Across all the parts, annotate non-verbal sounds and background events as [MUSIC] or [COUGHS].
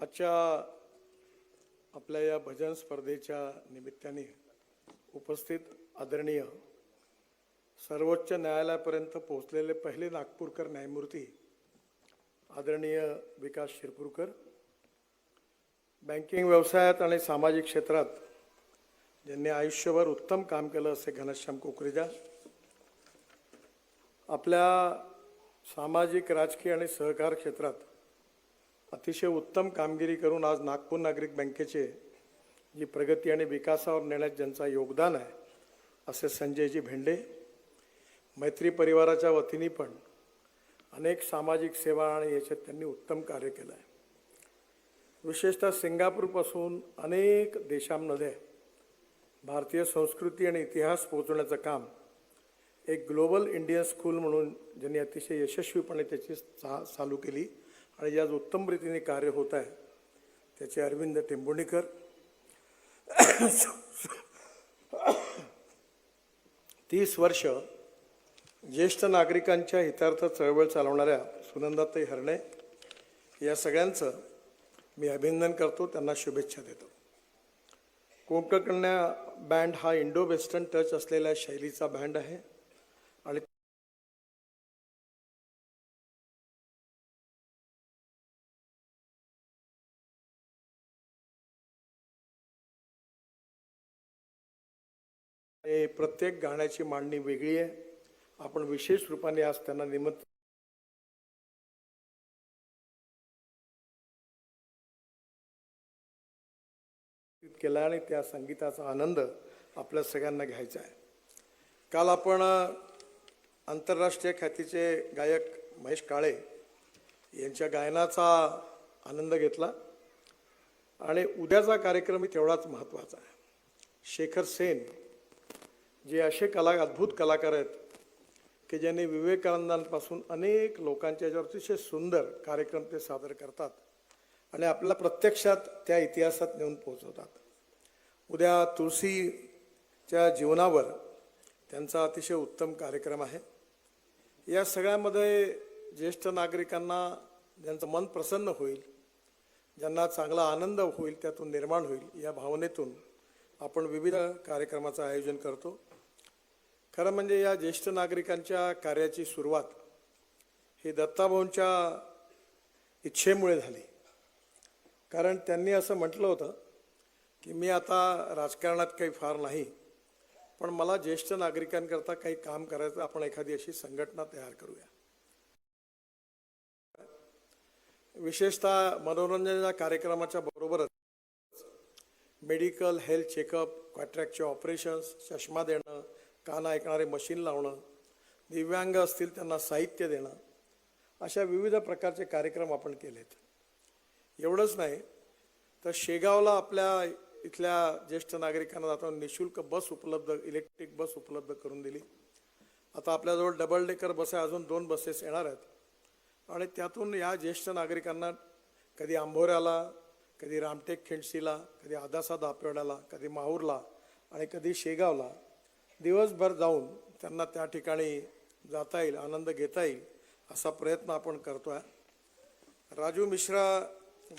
आजच्या आपल्या या भजन स्पर्धेच्या निमित्ताने उपस्थित आदरणीय सर्वोच्च न्यायालयापर्यंत पोहोचलेले पहिले नागपूरकर न्यायमूर्ती आदरणीय विकास शिरपूरकर बँकिंग व्यवसायात आणि सामाजिक क्षेत्रात ज्यांनी आयुष्यभर उत्तम काम केलं असे घनश्याम कुकरेजा आपल्या सामाजिक राजकीय आणि सहकार क्षेत्रात अतिशय उत्तम कामगिरी करून आज नागपूर नागरिक बँकेचे जी प्रगती आणि विकासावर नेण्यात ज्यांचा योगदान आहे असे संजयजी भेंडे मैत्री परिवाराच्या वतीने पण अनेक सामाजिक सेवा आणि याच्यात त्यांनी उत्तम कार्य केलं आहे. विशेषतः सिंगापूरपासून अनेक देशांमध्ये भारतीय संस्कृती आणि इतिहास पोहोचवण्याचं काम एक ग्लोबल इंडियन स्कूल म्हणून ज्यांनी अतिशय यशस्वीपणे त्याची चा चालू केली. आणि जे उत्तम रीतीने कार्य होत आहे त्याचे अरविंद टेंभुणीकर तीस वर्ष ज्येष्ठ नागरिकांच्या हितार्थ चळवळ चालवणाऱ्या सुनंदाताई हरणे या सगळ्यांचं मी अभिनंदन करतो त्यांना शुभेच्छा देतो. कोंकणकन्या बँड हा इंडो वेस्टर्न टच असलेल्या शैलीचा बँड आहे. आणि हे प्रत्येक गाण्याची मांडणी वेगळी आहे. आपण विशेष रूपाने आज त्यांना निमंत्रित केला आणि त्या संगीताचा आनंद आपल्या सगळ्यांना घ्यायचा आहे. काल आपण आंतरराष्ट्रीय ख्यातीचे गायक महेश काळे यांच्या गायनाचा आनंद घेतला आणि उद्याचा कार्यक्रम तेवढाच महत्त्वाचा आहे. शेखर सेन जे असे कला अद्भुत कलाकार आहेत की ज्यांनी विवेकानंदांपासून अनेक लोकांच्या याच्यावर अतिशय सुंदर कार्यक्रम ते सादर करतात आणि आपल्याला प्रत्यक्षात त्या इतिहासात नेऊन पोहोचवतात. उद्या तुळशीच्या जीवनावर त्यांचा अतिशय उत्तम कार्यक्रम आहे. या सगळ्यामध्ये ज्येष्ठ नागरिकांना ज्यांचं मन प्रसन्न होईल ज्यांना चांगला आनंद होईल त्यातून निर्माण होईल या भावनेतून आपण विविध कार्यक्रमाचं आयोजन करतो. खरं म्हणजे या ज्येष्ठ नागरिकांच्या कार्याची सुरुवात ही दत्ताभाऊंच्या इच्छेमुळे झाली. कारण त्यांनी असं म्हटलं होतं की मी आता राजकारणात काही फार नाही पण मला ज्येष्ठ नागरिकांकरता काही काम करायचं आपण एखादी अशी संघटना तयार करूया. विशेषतः मनोरंजनाच्या कार्यक्रमाच्या बरोबरच मेडिकल हेल्थ चेकअप कॉन्ट्रॅक्टचे ऑपरेशन्स चष्मा देणं कान ऐकणारे मशीन लावणं दिव्यांग असतील त्यांना साहित्य देणं अशा विविध प्रकारचे कार्यक्रम आपण केलेत. एवढंच नाही तर शेगावला आपल्या इथल्या ज्येष्ठ नागरिकांना जाताना निशुल्क बस उपलब्ध इलेक्ट्रिक बस उपलब्ध करून दिली. आता आपल्याजवळ डबल डेकर बस आहे अजून दोन बसेस येणार आहेत. आणि त्यातून या ज्येष्ठ नागरिकांना कधी आंभोऱ्याला कधी रामटेक खेडशीला कधी आदासा दापेवाड्याला कधी माहूरला आणि कधी शेगावला दिवसभर जाऊन त्यांना त्या ठिकाणी जाता येईल आनंद घेता येईल असा प्रयत्न आपण करतो आहे राजू मिश्रा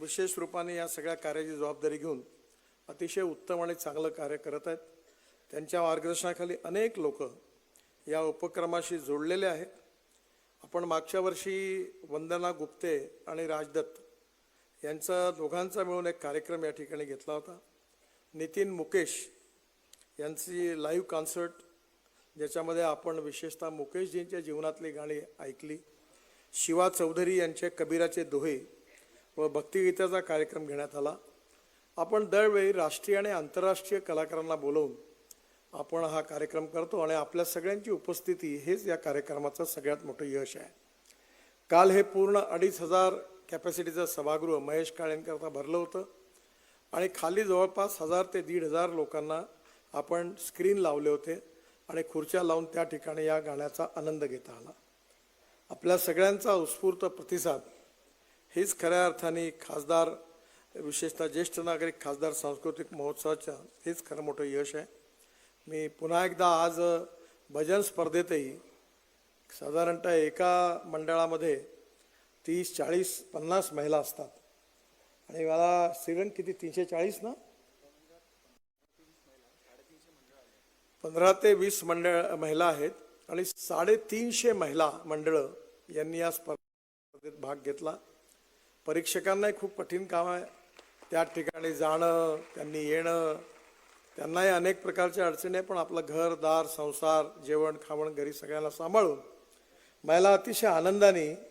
विशेष रूपाने या सगळ्या कार्याची जबाबदारी घेऊन अतिशय उत्तम आणि चांगलं कार्य करत आहेत. त्यांच्या मार्गदर्शनाखाली अनेक लोक या उपक्रमाशी जोडलेले आहेत. आपण मागच्या वर्षी वंदना गुप्ते आणि राजदत्त यांचा दोघांचा मिळून एक कार्यक्रम या ठिकाणी घेतला होता. नितीन मुकेश यांची लाईव्ह कॉन्सर्ट ज्याच्यामध्ये आपण विशेषतः मुकेशजींच्या जीवनातली गाणी ऐकली. शिवा चौधरी यांचे कबीराचे दोहे व भक्तिगीताचा कार्यक्रम घेण्यात आला. आपण दरवेळी राष्ट्रीय आणि आंतरराष्ट्रीय कलाकारांना बोलवून आपण हा कार्यक्रम करतो आणि आपल्या सगळ्यांची उपस्थिती हेच या कार्यक्रमाचं सगळ्यात मोठं यश आहे. काल हे पूर्ण अडीच हजार कॅपॅसिटीचं सभागृह महेश काळेंकरता भरलं होतं. आणि खाली जवळपास हजार ते दीड हजार लोकांना आपण स्क्रीन लावले होते आणि खुर्च्या लावून त्या ठिकाणी या गाण्याचा आनंद घेता आला आपल्या सगळ्यांचा उत्स्फूर्त प्रतिसाद हेच खऱ्या अर्थाने खासदार विशेषतः ज्येष्ठ नागरिक खासदार सांस्कृतिक महोत्सवाच्या हेच खरं मोठं यश आहे. मी पुन्हा एकदा आज भजन स्पर्धेतही साधारणतः एका मंडळामध्ये तीस चाळीस पन्नास महिला असतात. आणि मला सिरण किती? तीनशे चाळीस ना? पंधरा ते वीस मंडळ महिला आहेत. आणि साडेतीनशे महिला मंडळं यांनी या स्पर्धेत भाग घेतला. परीक्षकांनाही खूप कठीण काम आहे. त्या ठिकाणी जाणं त्यांनी येणं त्यांनाही अनेक प्रकारच्या अडचणी आहे पण आपलं घर दार संसार जेवण खावण घरी सगळ्यांना सांभाळून महिला अतिशय आनंदाने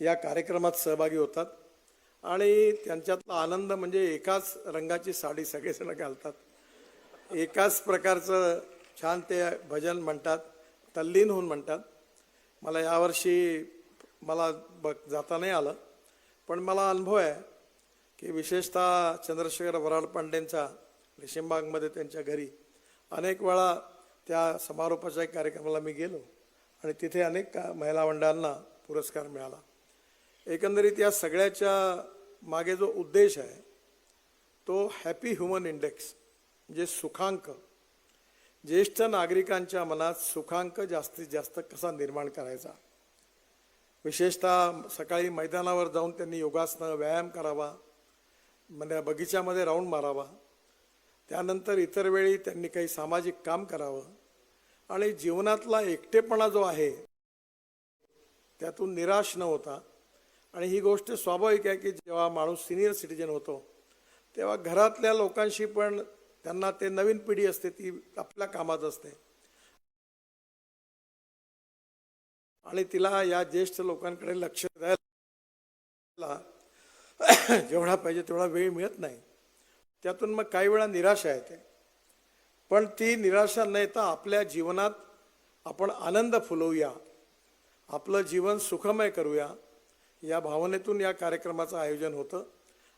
या कार्यक्रमात सहभागी होतात. आणि त्यांच्यातला आनंद म्हणजे एकाच रंगाची साडी सगळेजण घालतात. एकाच प्रकारचं छान ते भजन म्हणतात तल्लीन होऊन म्हणतात. मला यावर्षी मला बघ जाता नाही आलं. पण मला अनुभव आहे की विशेषतः चंद्रशेखर वराड पांडेंचा रेशीमबागमध्ये त्यांच्या घरी अनेक वेळा त्या समारोपाच्या कार्यक्रमाला मी गेलो आणि तिथे अनेक का महिला मंडळांना पुरस्कार मिळाला. एकंदरीत या सगळ्याच्या मागे जो उद्देश आहे तो हॅपी ह्युमन इंडेक्स म्हणजे सुखांक. ज्येष्ठ नागरिकांच्या मनात सुखांक जास्तीत जास्त कसा निर्माण करायचा? विशेषतः सकाळी मैदानावर जाऊन त्यांनी योगासनं व्यायाम करावा म्हणजे बगीच्यामध्ये राऊंड मारावा. त्यानंतर इतर वेळी त्यांनी काही सामाजिक काम करावं. आणि जीवनातला एकटेपणा जो आहे त्यातून निराश न होता आणि ही गोष्ट स्वाभाविक आहे की जेव्हा माणूस सिनियर सिटीजन होतो तेव्हा घरातल्या लोकांशी पण त्यांना ते नवीन पिढी असते ती आपल्या कामात असते. आणि तिला या ज्येष्ठ लोकांकडे लक्ष द्यायला [COUGHS] जेवढा पाहिजे तेवढा वेळ मिळत नाही. त्यातून मग काही वेळा निराशा येते. पण ती निराशा न येता आपल्या जीवनात आपण आनंद फुलवूया. आपलं जीवन सुखमय करूया. या भावनेतून या कार्यक्रमाचं आयोजन होतं.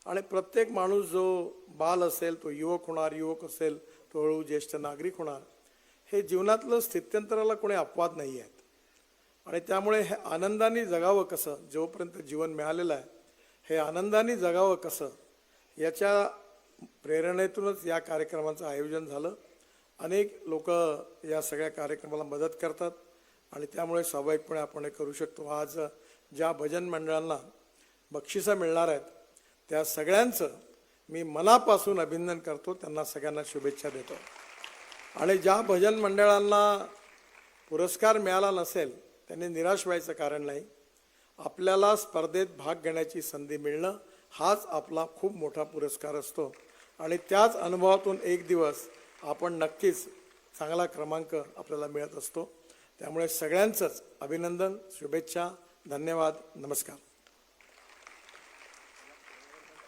आणि प्रत्येक माणूस जो बाल असेल तो युवक होणार युवक असेल तो हळू ज्येष्ठ नागरिक होणार हे जीवनातलं स्थित्यंतराला कोणी अपवाद नाही आहेत. आणि त्यामुळे हे आनंदाने जगावं कसं जोपर्यंत जीवन मिळालेलं आहे हे आनंदाने जगावं कसं याच्या प्रेरणेतूनच या कार्यक्रमाचं आयोजन झालं. अनेक लोक या सगळ्या कार्यक्रमाला मदत करतात. आणि त्यामुळे स्वाभाविकपणे आपण हे करू शकतो. आज ज्या भजन मंडळांना बक्षिसं मिळणार आहेत त्या सगळ्यांचं मी मनापासून अभिनंदन करतो. त्यांना सगळ्यांना शुभेच्छा देतो. आणि ज्या भजन मंडळांना पुरस्कार मिळाला नसेल त्यांनी निराश व्हायचं कारण नाही. आपल्याला स्पर्धेत भाग घेण्याची संधी मिळणं हाच आपला खूप मोठा पुरस्कार असतो. आणि त्याच अनुभवातून एक दिवस आपण नक्कीच चांगला क्रमांक आपल्याला मिळत असतो. त्यामुळे सगळ्यांचंच अभिनंदन शुभेच्छा. धन्यवाद नमस्कार.